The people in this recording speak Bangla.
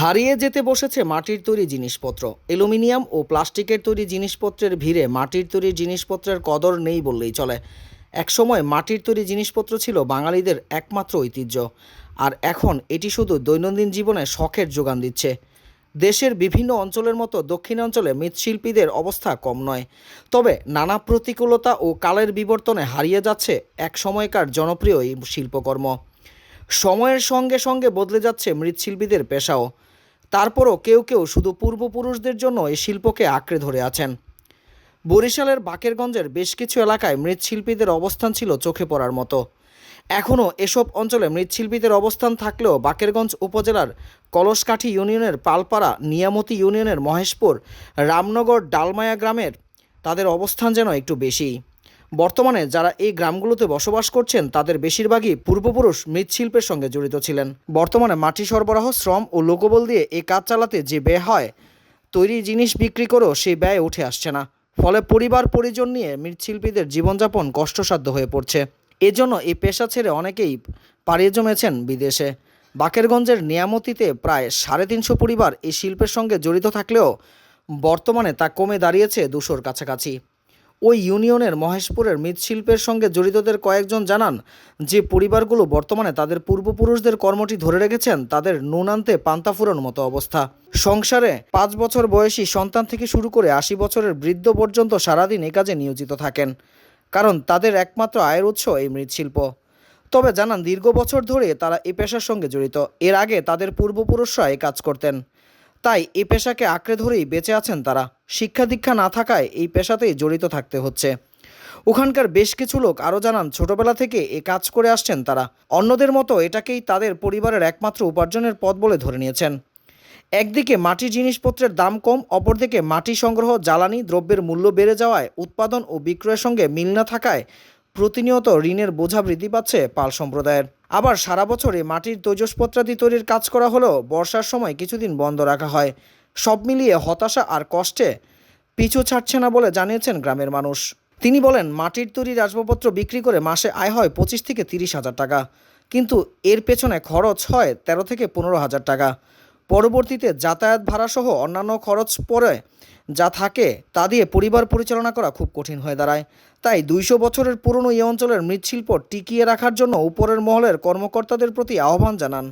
হারিয়ে যেতে বসেছে মাটির তৈরি জিনিসপত্র। অ্যালুমিনিয়াম ও প্লাস্টিকের তৈরি জিনিসপত্রের ভিড়ে মাটির তৈরি জিনিসপত্রের কদর নেই বললেই চলে। একসময় মাটির তৈরি জিনিসপত্র ছিল বাঙালিদের একমাত্র ঐতিহ্য। আর এখন এটি শুধু দৈনন্দিন জীবনে শখের যোগান দিচ্ছে। দেশের বিভিন্ন অঞ্চলের মতো দক্ষিণাঞ্চলে মৃৎশিল্পীদের অবস্থা কম নয়। তবে নানা প্রতিকূলতা ও কালের বিবর্তনে হারিয়ে যাচ্ছে এক সময়কার জনপ্রিয় এই শিল্পকর্ম। সময়ের সঙ্গে সঙ্গে বদলে যাচ্ছে মৃৎশিল্পীদের পেশাও। তারপরও কেউ কেউ শুধু পূর্বপুরুষদের জন্য এই শিল্পকে আঁকড়ে ধরে আছেন। বরিশালের বাকেরগঞ্জের বেশ কিছু এলাকায় মৃৎশিল্পীদের অবস্থান ছিল চোখে পড়ার মতো। এখনও এসব অঞ্চলে মৃৎশিল্পীদের অবস্থান থাকলেও বাকেরগঞ্জ উপজেলার কলসকাঠি ইউনিয়নের পালপাড়া, নিয়ামতি ইউনিয়নের মহেশপুর, রামনগর, ডালমায়া গ্রামের তাদের অবস্থান যেন একটু বেশি। বর্তমানে যারা এই গ্রামগুলোতে বসবাস করছেন, তাদের বেশিরভাগই পূর্বপুরুষ মৃৎশিল্পের সঙ্গে জড়িত ছিলেন। বর্তমানে মাটি সরবরাহ, শ্রম ও লোকবল দিয়ে এই কাজ চালাতে যে ব্যয় হয়, তৈরি জিনিস বিক্রি করেও সেই ব্যয় উঠে আসছে না। ফলে পরিবার, পরিজন নিয়ে মৃৎশিল্পীদের জীবনযাপন কষ্টসাধ্য হয়ে পড়ছে। এজন্য এই পেশা ছেড়ে অনেকেই পাড়িয়ে জমেছেন বিদেশে। বাকেরগঞ্জের নিয়ামতিতে প্রায় সাড়ে তিনশো পরিবার এই শিল্পের সঙ্গে জড়িত থাকলেও বর্তমানে তা কমে দাঁড়িয়েছে দুশোর কাছাকাছি। ওই ইউনিয়নের মহেশপুরের মৃৎশিল্পের সঙ্গে জড়িতদের কয়েকজন জানান, যে পরিবারগুলো বর্তমানে তাদের পূর্বপুরুষদের কর্মটি ধরে রেখেছেন, তাদের নুন আনতে পান্তা মতো অবস্থা। সংসারে পাঁচ বছর বয়সী সন্তান থেকে শুরু করে আশি বছরের বৃদ্ধ পর্যন্ত সারাদিন এ কাজে নিয়োজিত থাকেন, কারণ তাদের একমাত্র আয়ের উৎস এই মৃৎশিল্প। তবে জানান, দীর্ঘ বছর ধরে তারা এ পেশার সঙ্গে জড়িত। এর আগে তাদের পূর্বপুরুষরা এ কাজ করতেন। তাই এই পেশাকে আঁকড়ে ধরেই বেঁচে আছেন তারা। শিক্ষা দীক্ষা না থাকায় এই পেশাতেই জড়িত থাকতে হচ্ছে। ওখানকার বেশ কিছু লোক আরও জানান, ছোটবেলা থেকে এ কাজ করে আসছেন তারা। অন্যদের মতো এটাকেই তাদের পরিবারের একমাত্র উপার্জনের পথ বলে ধরে নিয়েছেন। একদিকে মাটি জিনিসপত্রের দাম কম, অপরদিকে মাটি সংগ্রহ, জ্বালানি, দ্রব্যের মূল্য বেড়ে যাওয়ায় উৎপাদন ও বিক্রয়ের সঙ্গে মিল না থাকায় প্রতিনিয়ত ঋণের বোঝা বৃদ্ধি পাচ্ছে পাল সম্প্রদায়ের। আবার সারা বছরে মাটির তৈজসপত্রাদি তৈরির কাজ করা হলেও বর্ষার সময় কিছুদিন বন্ধ রাখা হয়। সব মিলিয়ে হতাশা আর কষ্টে পিছু ছাড়ছে না বলে জানিয়েছেন গ্রামের মানুষ। তিনি বলেন, মাটির তৈরি আসবাবপত্র বিক্রি করে মাসে আয় হয় পঁচিশ থেকে তিরিশ হাজার টাকা। কিন্তু এর পেছনে খরচ হয় তেরো থেকে পনেরো হাজার টাকা। পরবর্তীতে যাতায়াত ভাড়াসহ অন্যান্য খরচ পরে যা থাকে তা দিয়ে পরিবার পরিচালনা করা খুব কঠিন হয়ে দাঁড়ায়। তাই দুইশো বছরের পুরনো এই অঞ্চলের মৃৎশিল্প টিকিয়ে রাখার জন্য উপরের মহলের কর্মকর্তাদের প্রতি আহ্বান জানান।